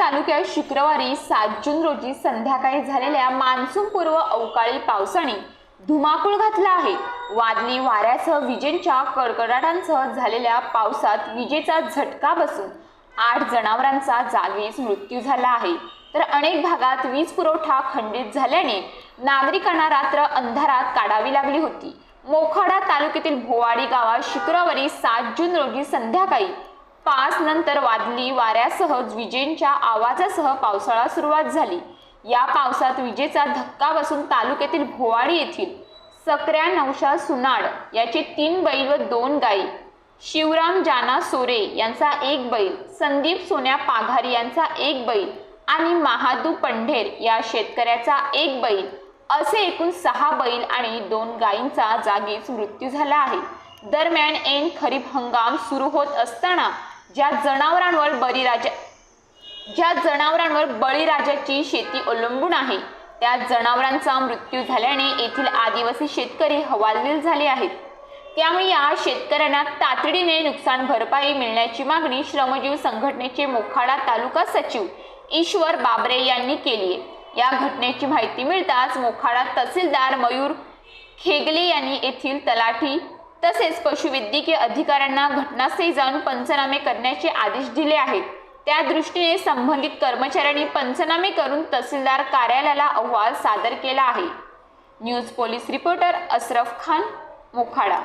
तालुक्यात शुक्रवारी सात जून रोजी संध्याकाळी झालेल्या मान्सूनपूर्व अवकाळी पावसाने धुमाकूळ घातला आहे. वादळी वाऱ्यासह विजेंच्या कडकडाटांसह झालेल्या पावसात विजेचा झटका बसून आठ जनावरांचा जागीच मृत्यू झाला आहे. तर अनेक भागात वीज पुरवठा खंडित झाल्याने नागरिकांना रात्र अंधारात काढावी लागली होती. मोखाडा तालुक्यातील भोवाडी गावात शुक्रवारी सात जून रोजी संध्याकाळी पाच नंतर वादली वाऱ्यासह विजेंच्या आवाजासह पावसाळा सुरुवात झाली. या पावसात विजेचा धक्का बसून तालुक्यातील भोवाडी येथील सकऱ्या नवशा सुनाड याचे तीन बैल व दोन गायी शिवराम जाना सोरे यांचा एक बैल संदीप सोन्या पाघारी यांचा एक बैल आणि महादू पंढेर या शेतकऱ्याचा एक बैल असे एकूण सहा बैल आणि दोन गायींचा जागीच मृत्यू झाला आहे. दरम्यान ऐन खरीप हंगाम सुरू होत असताना ज्या जनावरांवर बळीराजा ज्या जनावरांवर बळीराजाची शेती अवलंबून आहे त्या जनावरांचा मृत्यू झाल्याने येथील आदिवासी शेतकरी हवालदिल झाले आहेत. त्यामुळे या शेतकऱ्यांना तातडीने नुकसान भरपाई मिळण्याची मागणी श्रमजीव संघटनेचे मोखाडा तालुका सचिव ईश्वर बाबरे यांनी केली आहे. या घटनेची माहिती मिळताच मोखाडा तहसीलदार मयूर खेगले यांनी येथील तलाठी तसेच पशुवैद्यकीय अधिकाऱ्यांना घटनास्थळी जाऊन पंचनामे करण्याचे आदेश दिले आहेत. त्या दृष्टीने संबंधित कर्मचाऱ्यांनी पंचनामे करून तहसीलदार कार्यालयाला अहवाल सादर केला आहे. News police reporter Ashraf Khan Mokhada.